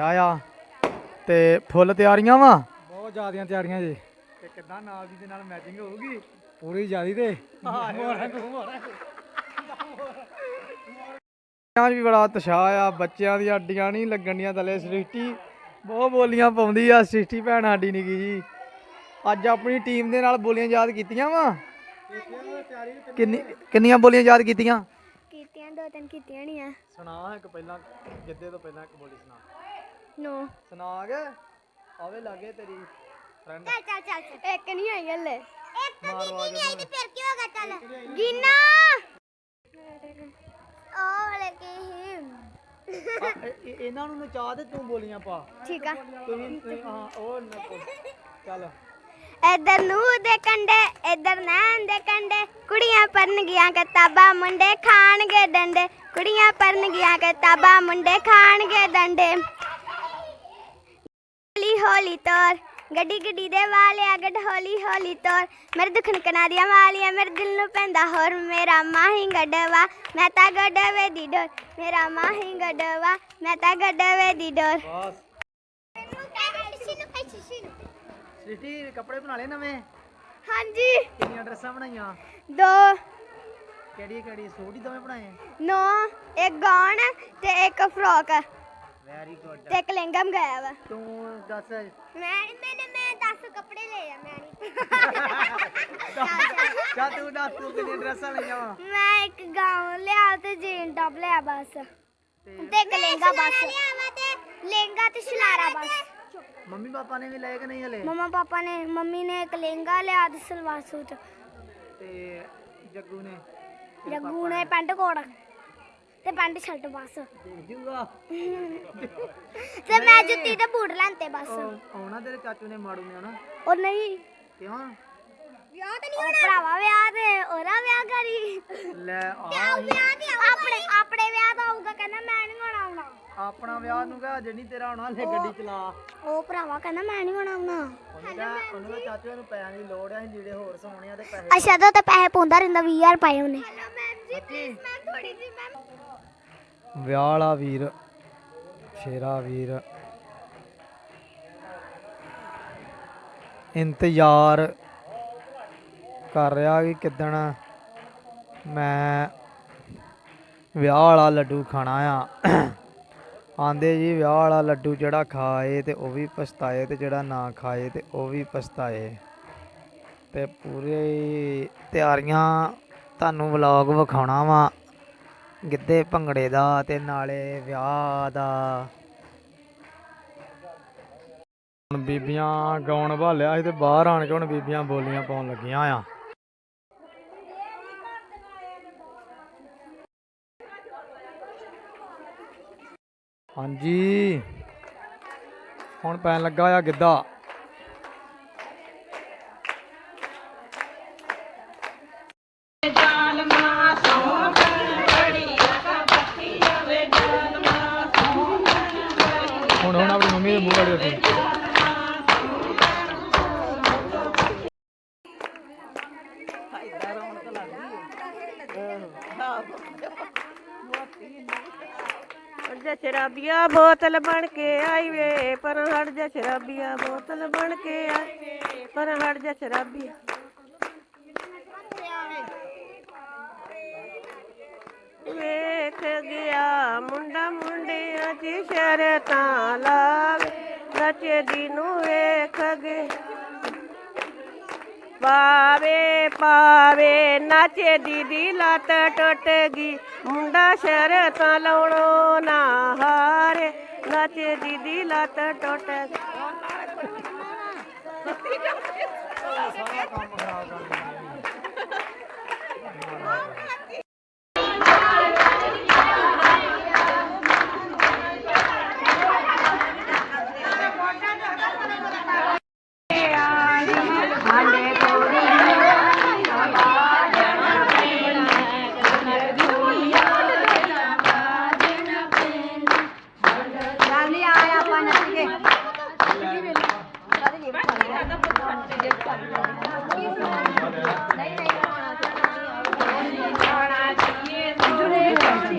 ਵੱਡਾ ਆ ਤੇ ਫੁੱਲ ਤਿਆਰੀਆਂ ਵਾ? ਬਹੁਤ ਜ਼ਿਆਦੀਆਂ ਤਿਆਰੀਆਂ ਜੀ। ਤੇ ਕਿੱਦਾਂ ਨਾਲ ਦੀ ਦੇ ਨਾਲ ਮੈਚਿੰਗ ਹੋਊਗੀ? ਪੂਰੀ ਜ਼ਿਆਦੀ ਤੇ। ਅੱਜ ਵੀ ਬੜਾ ਉਤਸ਼ਾਹ ਆ ਬੱਚਿਆਂ ਦੀਆਂ ਅੱਡੀਆਂ ਨਹੀਂ ਲੱਗਣੀਆਂ ਥੱਲੇ ਸ੍ਰਿਸ਼ਟੀ ਬਹੁਤ ਬੋਲੀਆਂ ਪਾਉਂਦੀ ਆ ਸ੍ਰਿਸ਼ਟੀ ਭੈਣ ਸਾਡੀ ਨਿੱਕੀ ਜੀ। ਅੱਜ ਆਪਣੀ ਟੀਮ ਦੇ ਨਾਲ ਬੋਲੀਆਂ ਯਾਦ ਕੀਤੀਆਂ ਵਾ? ਕਿੰਨੀ ਕਿੰਨੀਆਂ ਬੋਲੀਆਂ ਯਾਦ ਕੀਤੀਆਂ? ਕੀਤੀਆਂ ਦੋ ਤਿੰਨ ਕੀਤੀਆਂ ਨਹੀਂ ਆ ਸੁਣਾ ਇੱਕ ਪਹਿਲਾਂ ਗਿੱਧੇ ਤੋਂ ਪਹਿਲਾਂ ਇੱਕ ਬੋਲੀ ਸੁਣਾ। ਨੋ ਸੁਣਾ ਕੇ ਆਵੇ ਲਾਗੇ ਤੇਰੀ ਫਰੈਂਡ ਚੱਲ ਚੱਲ ਚੱਲ ਇੱਕ ਨਹੀਂ ਆਈ ਹਲੇ। ਇੱਕ ਮਾਰ ਆਵਾਜ਼ ਉਹਨੂੰ। ਫਿਰ ਕੀ ਹੋਗਾ ਚੱਲ। ਗਿਨਾ ਉਹ ਵਾਲੇ ਕੀ ਹੀ ਇਹਨਾਂ ਨੂੰ ਨਚਾ ਦੇ ਤੂੰ ਬੋਲੀਆਂ ਪਾ। ਠੀਕ ਆ। ਤੁਸੀਂ ਤੁਸੀਂ- ਹਾਂ ਉਹ ਨਾ ਬੋਲ। ਚੱਲ। ਇੱਧਰ ਨੂਹ ਦੇ ਕੰਡੇ ਇੱਧਰ ਨੈਣ ਦੇ ਕੰਡੇ। ਕੁੜੀਆਂ ਪੜਨ ਗਈਆਂ ਕਿਤਾਬਾਂ ਮੁੰਡੇ ਖਾਣਗੇ ਡੰਡੇ। ਕੁੜੀਆਂ ਪੜਨ ਗਈਆਂ ਕਿਤਾਬਾਂ ਮੁੰਡੇ ਖਾਣਗੇ ਡੰਡੇ। ਹੌਲੀ ਹੌਲੀ ਤੋਰ। ਗੱਡੀ ਗੱਡੀ ਦੇ ਵਾਲਿਆ ਗੱਡ ਹੌਲੀ ਹੌਲੀ ਤੋਰ। ਮੇਰੇ ਦੁਖਨ ਕਨਾਰੀਆਂ ਵਾਲੀਆਂ ਮੇਰੇ ਦਿਲ ਨੂੰ ਪੈਂਦਾ ਹੋਰ ਮੇਰਾ ਮਾਹੀ ਗੱਡਵਾ। ਮੈਂ ਤਾਂ ਗੱਡਵੇ ਦੀ ਡੋਰ ਮੇਰਾ ਮਾਹੀ ਗੱਡਵਾ। ਮੈਂ ਤਾਂ ਗੱਡਵੇ ਦੀ ਡੋਰ। ਬਸ। ਸਿਟੀ ਕੱਪੜੇ ਬਣਾ ਲਏ ਨਵੇਂ? ਹਾਂਜੀ। ਕਿੰਨੀਆਂ ਡਰੈਸਾਂ ਬਣਾਈਆਂ? ਦੋ। ਕਿਹੜੀ ਕਿਹੜੀ? ਸੂਟ ਹੀ ਦੋਵੇਂ ਬਣਾਏ? ਨੋ ਇੱਕ ਗਾਉਨ ਤੇ ਇੱਕ ਫਰੋਕ। ਵੈਰੀ ਗੁੱਡ ਤੇ ਇੱਕ ਮੰਗਾਇਆ ਵਾ। ਤੂੰ ਦੱਸ। ਮੈਂ ਮੈਨੇ ਮੈਂ 10 ਕੱਪੜੇ ਲਏ ਆ ਮੈਂ ਨਹੀਂ ਚਾ ਤੂੰ ਦੱਸ ਤੂੰ ਕਿੰਨੀਆਂ ਡਰੈਸਾਂ ਲਈਆਂ ਵਾ? ਮੈਂ ਇੱਕ ਗਾਉਨ ਲਿਆ ਤੇ ਜੀਨ ਟੌਪ ਲਿਆ ਬਸ। ਤੇ ਇੱਕ ਲਹਿੰਗਾ ਬਸ। ਲਹਿੰਗਾ ਤੇ ਸ਼ਲਾਰਾ ਬਸ। ਮੰਮੀ ਪਾਪਾ ਨੇ ਵੀ ਲਏ ਕਿ ਨਹੀਂ ਹਲੇ? ਮਮਾ ਪਾਪਾ ਨੇ ਮੰਮੀ ਨੇ ਇੱਕ ਲਹਿੰਗਾ ਲਿਆ ਤੇ ਸਲਵਾਰ ਸੂਟ। ਤੇ ਜੱਗੂ ਨੇ ਜੱਗੂ ਨੇ ਪੈਂਟ ਕੋਟ। ਤੇ ਪੈਂਟ ਸ਼ਰਟ ਬਸ। ਦੇਖ ਜੂਗਾ। ਤੇ ਮੈਂ ਜੁੱਤੀ ਤੇ ਬੂਟ ਲੈਂਤੇ ਬਸ। ਉਹ ਆਉਣਾ ਤੇਰੇ ਚਾਚੂ ਨੇ ਮਾੜੂ ਨੇ ਆਉਣਾ। ਉਹ ਨਹੀਂ। ਕਿਉਂ? ਵਿਆਹ ਤਾਂ ਨਹੀਂ ਹੋਣਾ। ਭਰਾਵਾ ਵਿਆਹ ਤੇ ਉਹਦਾ ਵਿਆਹ ਕਰੀ। ਲੈ ਆ। ਆਪਣੇ ਆਪਣੇ ਵਿਆਹ ਦਾ ਆਊਗਾ ਕਹਿੰਦਾ ਮੈਂ ਨਹੀਂ ਹੋਣਾ ਆਉਣਾ। ਆਪਣਾ ਵਿਆਹ ਨੂੰ ਕਹ ਜੇ ਨਹੀਂ ਤੇਰਾ ਆਉਣਾ ਹਲੇ ਗੱਡੀ ਚਲਾ। ਉਹ ਭਰਾਵਾ ਕਹਿੰਦਾ ਮੈਂ ਨਹੀਂ ਹੋਣਾ ਆਉਣਾ। ਉਹਨੂੰ ਕਹ ਉਹਨੂੰ ਕਹ ਚਾਚੂ ਨੂੰ ਪੈਸਿਆਂ ਦੀ ਲੋੜ ਆ ਲੀੜੇ ਹੋਰ ਸੋਹਣੇ ਆ ਤੇ ਪੈਸੇ ਅੱਛਾ ਤਾਂ ਤਾਂ ਪੈਸੇ ਪਾਉਂਦਾ ਰਹਿੰਦਾ 20000 ਪਾਏ ਉਹਨੇ। ਜੀ ਪਲੀਜ਼ ਮੈਮ ਥੋੜੀ ਜੀ ਮੈਮ ਵਿਆਹ ਵਾਲਾ ਵੀਰ ਸ਼ੇਰਾ ਵੀਰ। ਇੰਤਜ਼ਾਰ ਕਰ ਰਿਹਾ ਕਿ ਕਿਦਣ ਮੈਂ ਵਿਆਹ ਵਾਲਾ ਲੱਡੂ ਖਾਣਾ ਆ। ਆਂਦੇ ਜੀ ਵਿਆਹ ਵਾਲਾ ਲੱਡੂ ਜਿਹੜਾ ਖਾਏ ਤੇ ਉਹ ਵੀ ਪਛਤਾਏ ਤੇ ਜਿਹੜਾ ਨਾ ਖਾਏ ਤੇ ਉਹ ਵੀ ਪਛਤਾਏ। ਤੇ ਪੂਰੀ ਤਿਆਰੀਆਂ ਤੁਹਾਨੂੰ ਵਲੌਗ ਵਿਖਾਉਣਾ ਵਾ। ਗਿੱਧੇ ਭੰਗੜੇ ਦਾ ਤੇ ਨਾਲੇ ਵਿਆਹ ਦਾ। ਹੁਣ ਬੀਬੀਆਂ ਗਾਉਣ ਭਾਲਿਆ ਸੀ ਤੇ ਬਾਹਰ ਆਣ ਕੇ ਹੁਣ ਬੀਬੀਆਂ ਬੋਲੀਆਂ ਪਾਉਣ ਲੱਗੀਆਂ ਆ। ਹਾਂਜੀ। ਹੁਣ ਪੈਣ ਲੱਗਾ ਆ ਗਿੱਧਾ। ਮੂੰਹ ਵਾਲੇ ਉੱਤੇ ਹਟ ਸ਼ਰਾਬੀਆ ਬੋਤਲ ਬਣ ਕੇ ਆਈ ਵੇ, ਪਰ ਹਟ ਜਾ ਸ਼ਰਾਬੀਆ ਬੋਤਲ ਬਣ ਕੇ ਆਈ ਪਰ ਹਟ ਜਾ ਸ਼ਰਾਬੀਆ। ਵੇਖ ਗਿਆ ਮੁੰਡਾ ਮੁੰਡਿਆਂ ਦੀ ਸ਼ਰਤਾਂ ਲਾਵੇ ਨੱਚਦੀ ਨੂੰ ਵੇਖ ਗਏ ਪਾਵੇ ਪਾਵੇ ਨਾਚੇ ਦੀਦੀ ਲੱਤ ਟੁੱਟ ਗਈ, ਮੁੰਡਾ ਸ਼ਰਤਾਂ ਲਾਉਣੋ ਨਾ ਹਾਰੇ। ਨਾਚੇ ਦੀਦੀ ਲੱਤ ਟੁੱਟ ਗਈ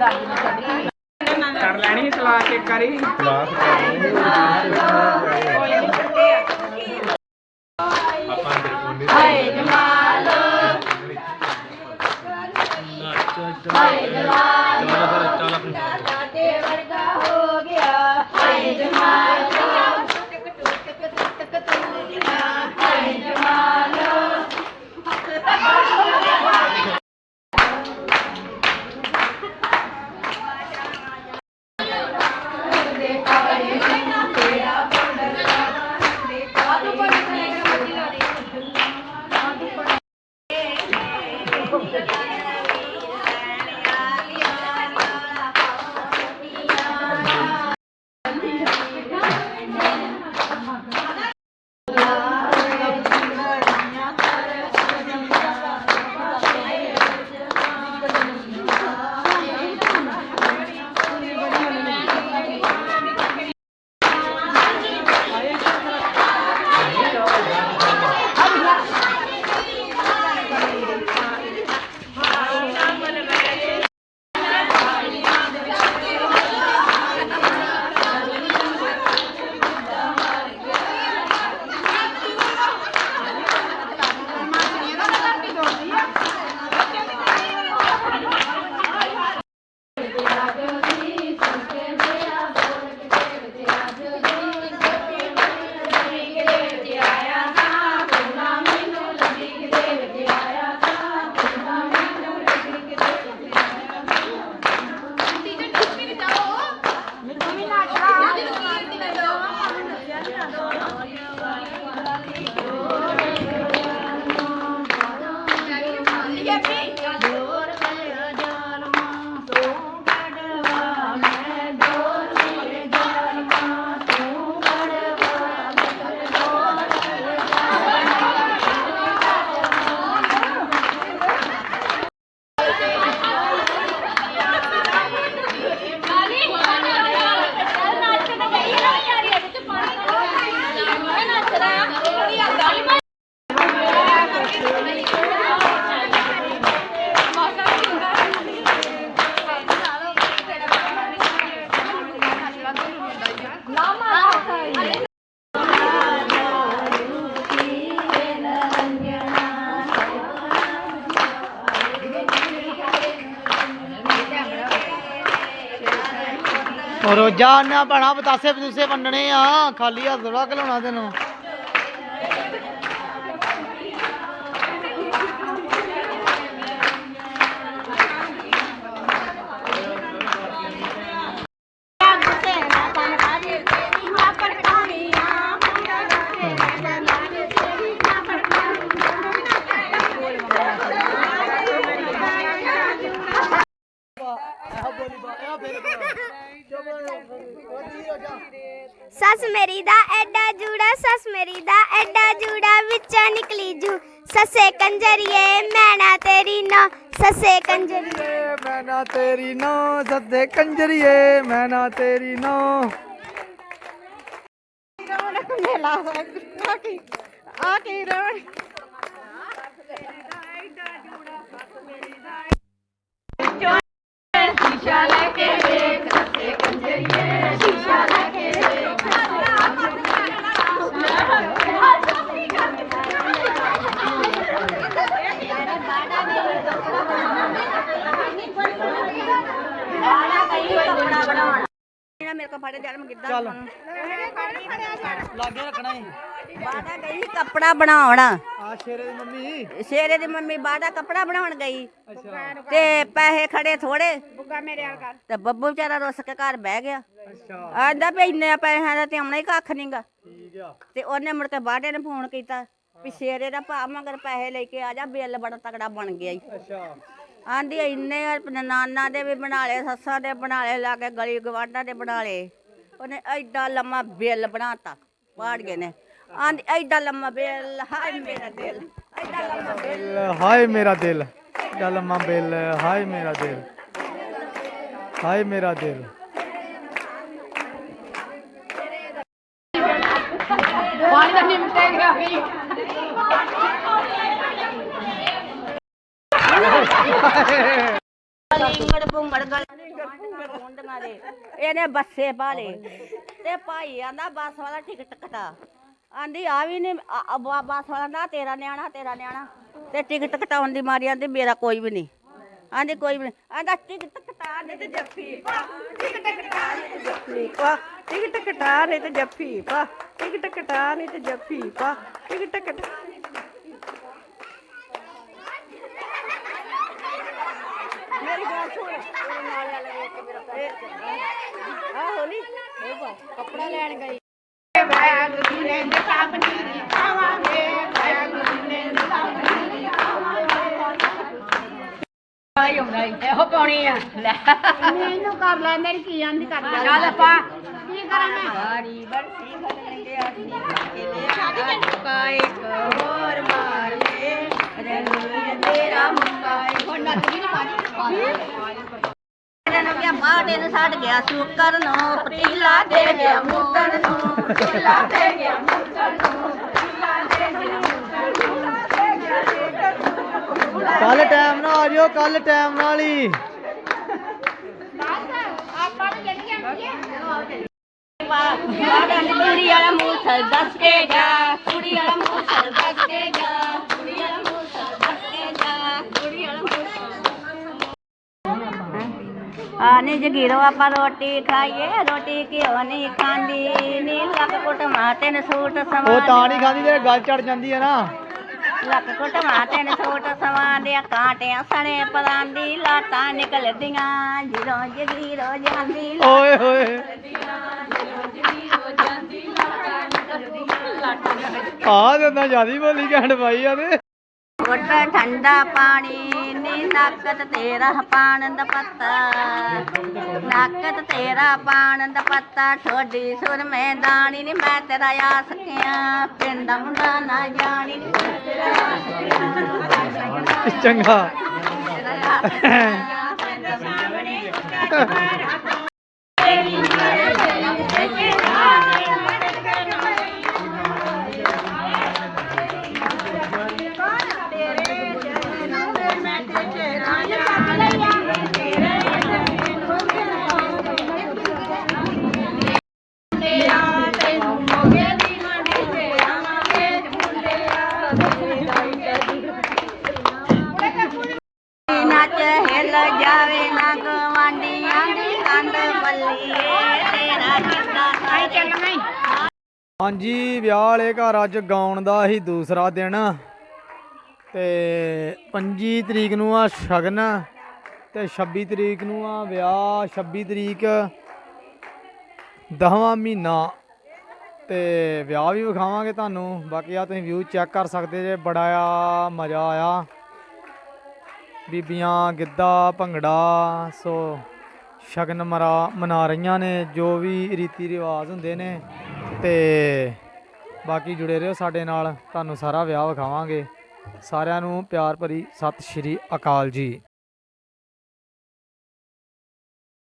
ਕਰ ਲੈਣੀ ਸਲਾਹ ਇੱਕ ਵਾਰੀ। ਰੋਜਾ ਨਾ ਬਣਾ ਬਤਾਸੇ ਬਤੂਸੇ ਵੰਡਣੇ ਆ। ਖਾਲੀ ਹੱਥ ਥੋੜਾ ਘਲਾਉਣਾ ਤੈਨੂੰ। ਸੱਸ ਮੇਰੀ ਦਾ ਐਡਾ ਜੂੜਾ ਸੱਸ ਮੇਰੀ ਦਾ ਐਡਾ ਜੂੜਾ ਵਿੱਚੋਂ ਨਿਕਲੀ ਜੂ। ਸੱਸੇ ਕੰਜਰੀਏ ਮੈਂ ਨਾ ਤੇਰੀ ਨਾ। ਸੱਸੇ ਕੰਜਰੀਏ। ਮੈਂ ਨਾ ਤੇਰੀ ਨੋ। ਸੱਦੇ ਕੰਜਰੀਏ ਮੈਂ ਨਾ ਤੇਰੀ ਨੋ। ਆ ਕੀ ਰਵਣ ਸ਼ੀਸ਼ਾ ਲੈ ਕੇ ਵੇਖ ਸੱਸੇ ਕੰਜਰੀਏ ਸ਼ੀਸ਼ਾ ਲੈ ਕੇ ਵੇਖ ਮੇਰੇ ਕੋ ਫੜੇ ਜਨਮ ਕਿੱਦਾਂ ਚੱਲ ਲਾਗੇ ਰੱਖਣਾ ਈ ਬਾਦਾ ਗਈ ਕੱਪੜਾ ਬਣਾਉਣ। ਆ ਸ਼ੇਰੇ ਦੀ ਮੰਮੀ ਸ਼ੇਰੇ ਦੀ ਮੰਮੀ ਬਾਦਾ ਕੱਪੜਾ ਬਣਾਉਣ ਗਈ। ਅੱਛਾ। ਤੇ ਪੈਸੇ ਖੜੇ ਥੋੜੇ। ਬੁੱਗਾ ਮੇਰੇ ਨਾਲ ਕਰ। ਤੇ ਬੱਬੂ ਵਿਚਾਰਾ ਰੁੱਸ ਕੇ ਘਰ ਬਹਿ ਗਿਆ। ਅੱਛਾ। ਆਂਦਾ ਵੀ ਇੰਨੇ ਪੈਸਿਆਂ ਦਾ ਤੇ ਆਉਣਾ ਹੀ ਕੱਖ ਨਹੀਂਗਾ ਠੀਕ ਆ। ਤੇ ਉਹਨੇ ਮੁੜ ਕੇ ਬਾਡੇ ਨੇ ਫੋਨ ਕੀਤਾ ਵੀ ਸ਼ੇਰੇ ਦਾ ਭਾ ਮਗਰ ਪੈਸੇ ਲੈ ਕੇ ਆ ਜਾ ਬਿੱਲ ਬੜਾ ਤਗੜਾ ਬਣ ਗਿਆ ਈ। ਅੱਛਾ। ਆਂਦੀ ਇੰਨੇ ਨਾਨਾ ਦੇ ਵੀ ਬਣਾ ਲਏ ਸੱਸਾਂ ਦੇ ਬਣਾ ਲਏ ਲਾਗੇ ਗਲੀ ਗਵਾਂਢਾਂ ਦੇ ਬਣਾ ਲਏ। ਉਹਨੇ ਐਡਾ ਲੰਮਾ ਬਿੱਲ ਬਣਾਤਾ ਪਾੜੀਏ ਨੇ। ਆਂਦੀ ਐਡਾ ਲੰਮਾ ਬਿੱਲ ਹਾਏ ਮੇਰਾ ਦਿਲ ਐਡਾ ਲੰਮਾ ਬਿੱਲ। ਹਾਏ ਮੇਰਾ ਦਿਲ ਚੱਲ ਲੰਮਾ ਬਿੱਲ ਹਾਏ ਮੇਰਾ ਦਿਲ ਹਾਏ ਮੇਰਾ ਦਿਲ। ਲਿੰਗੜ ਪੁੰਗੜ ਗਲ ਹੁੰਦੀਆਂ ਦੇ ਇਹਨੇ ਬੱਸੇ ਪਾਲੇ ਤੇ ਭਾਈ ਆਂਦਾ, ਬੱਸ ਵਾਲਾ ਟਿਕਟ ਕਟਾ। ਆਂਦੀ, ਆ ਵੀ ਨਹੀਂ ਬੱਸ ਵਾਲਾ ਨਾ ਤੇਰਾ ਨਿਆਣਾ ਤੇਰਾ ਨਿਆਣਾ। ਤੇ ਟਿਕਟ ਕਟਾਉਣ ਦੀ ਮਾਰੀ ਆਂਦੀ, ਮੇਰਾ ਕੋਈ ਵੀ ਨਹੀਂ ਆਂਦੀ, ਕੋਈ ਵੀ ਨਹੀਂ ਆਂਦਾ, ਟਿਕਟ ਕਟਾ ਨਹੀਂ ਤੇ ਜੱਫੀ ਪਾ। ਟਿਕਟ ਕਟਾ ਨਹੀਂ ਤੇ ਜੱਫੀ ਪਾ। ਟਿਕਟ ਕਟਾ ਨਹੀਂ ਤੇ ਜੱਫੀ ਪਾ। ਟਿਕਟ ਕਟਾ ਨਹੀਂ ਤੇ ਜੱਫੀ ਪਾ। ਟਿਕਟ ਕਟਾ ਮੇਰੀ ਗੱਲ ਸੁਣ ਮੇਰੇ ਨਾਲ ਵਾਲਾ ਵੇਖ ਕੇ ਮੇਰਾ ਪੈਰ ਚੱਲਦਾ ਆ ਹੋਲੀ ਕੱਪੜਾ ਲੈਣ ਗਈ ਇਹੋ ਪਾਉਣੀ ਆ ਲੈ ਮੈਨੂੰ ਕਰ ਲੈ ਮੇਰੀ ਕੀ ਆਂਦੀ ਕਰ ਲੈ। ਚੱਲ ਪਾ ਕੀ ਕਰਾਂ ਮੈਂ? ਬਾਰੀ ਬਰਸੀ ਬਦਲਦੇ ਆਸੀ ਕੇ ਲੈ ਮੁੱਕਾ ਇੱਕ ਹੋਰ ਮਾਰੇ ਰੰਗ ਤੇਰਾ ਮੁੱਕਾ ਇੱਕ ਹੁਣ ਨੱਚ ਨਹੀਂ ਪਾਣੀ ਨੂੰ ਗਿਆ ਬਾੜੇ ਨੂੰ ਛੱਡ ਗਿਆ ਸੁਕਰ ਨੂੰ। ਪਤੀਲਾ ਦੇ ਗਿਆ ਮੁੱਕਣ ਨੂੰ ਪਤੀਲਾ ਦੇ ਗਿਆ ਕੱਲ ਟਾਈਮ ਨਾਲ ਆ ਜਿਓ ਕੱਲ ਟਾਈਮ ਨਾਲ ਹੀ। ਆਪਾਂ ਨੂੰ ਜਿਹੜੀ ਆਂਦੀ ਹੈ। ਬਾੜਾ ਨੇ ਕੁੜੀ ਵਾਲਾ ਮੂੰਹ ਸਰ ਦੱਸ ਕੇ ਜਾ। ਕੁੜੀ ਵਾਲਾ ਮੂੰਹ ਨੀ ਜਗੀਰੋ ਆਪਾਂ ਰੋਟੀ ਖਾਈਏ ਰੋਟੀ ਕਿਉਂ ਨਹੀਂ ਖਾਂਦੀ ਨੀ ਲੱਕ ਕੁੱਟ ਮਾਤੇ ਨੇ ਸੂਟ ਸਮਾਂ ਉਹ ਤਾਂ ਨਹੀਂ ਖਾਂਦੀ ਤੇ ਗੱਲ ਚੜ ਜਾਂਦੀ ਹੈ ਨਾ। ਲੱਕ ਕੁੱਟ ਮਾਤੇ ਨੇ ਸੂਟ ਸਮਾਂ ਦੇ ਕਾਂਟਿਆਂ ਸਣੇ ਪਰਾਂਦੀ ਲਾਟਾਂ ਨਿਕਲਦੀਆਂ ਜਦੋਂ ਜਗੀਰੋ ਜਾਂਦੀ ਓਏ ਹੋਏ। ਆ ਨਾ ਜਿਆਦੀ ਬੋਲੀ ਘੈਂਟ ਪਾਈ ਆ ਤੇ। ਠੰਡਾ ਪਾਣੀ ਨੀ ਨੱਕਤ ਤੇਰਾ ਪਾਣ ਦਾ ਪੱਤਾ। ਨੱਕਤ ਤੇਰਾ ਪਾਣ ਦਾ ਪੱਤਾ ਠੋਡੀ ਸੁਰ ਮੈਂ ਦਾਣੀ ਨੀ ਮੈਂ ਤੇਰਾ ਆ ਸਕਿਆ ਪਿੰਡ ਮੁੰਡਾ ਨਾ ਜਾਣੀ ਨੀ ਮੈਂ ਤੇਰਾ ਆ ਸਕਿਆ ਚੰਗਾ। ਸਾਹਮਣੇ ਹਿੱਲ ਜਾਵੇ ਨਾ ਗਵਾਂਡੀਆਂ ਦੀ ਕੰਡ ਬੱਲੀਏ ਤੇਰਾ ਕਿੱਦਾਂ ਸਾਈ ਚੱਲਣਾ ਹੀ ਹਾਂਜੀ ਵਿਆਹ ਵਾਲੇ ਘਰ ਅੱਜ ਗਾਉਣ ਦਾ ਹੀ ਦੂਸਰਾ ਦਿਨ। ਤੇ 25 ਤਰੀਕ ਨੂੰ ਆ ਸ਼ਗਨ ਤੇ 26 ਤਰੀਕ ਨੂੰ ਆ ਵਿਆਹ 26 ਤਰੀਕ ਦਸਵਾਂ ਮਹੀਨਾ। ਤੇ ਵਿਆਹ ਵੀ ਵਿਖਾਵਾਂਗੇ ਤੁਹਾਨੂੰ। ਬਾਕੀ ਆ ਤੁਸੀਂ ਵਿਊ ਚੈੱਕ ਕਰ ਸਕਦੇ ਜੇ ਬੜਾ ਆ ਮਜ਼ਾ ਆਇਆ। ਬੀਬੀਆਂ ਗਿੱਧਾ, ਭੰਗੜਾ, ਸੋ ਸ਼ਗਨ ਮਰਾ, ਮਨਾ ਰਹੀਆਂ ਨੇ, ਜੋ ਵੀ ਰੀਤੀ ਰਿਵਾਜ ਹੁੰਦੇ ਨੇ ਤੇ ਬਾਕੀ ਜੁੜੇ ਰਹੋ ਸਾਡੇ ਨਾਲ, ਤੁਹਾਨੂੰ ਸਾਰਾ ਵਿਆਹ ਵਿਖਾਵਾਂਗੇ। ਸਾਰਿਆਂ ਨੂੰ ਪਿਆਰ ਭਰੀ ਸਤਿ ਸ਼੍ਰੀ ਅਕਾਲ ਜੀ।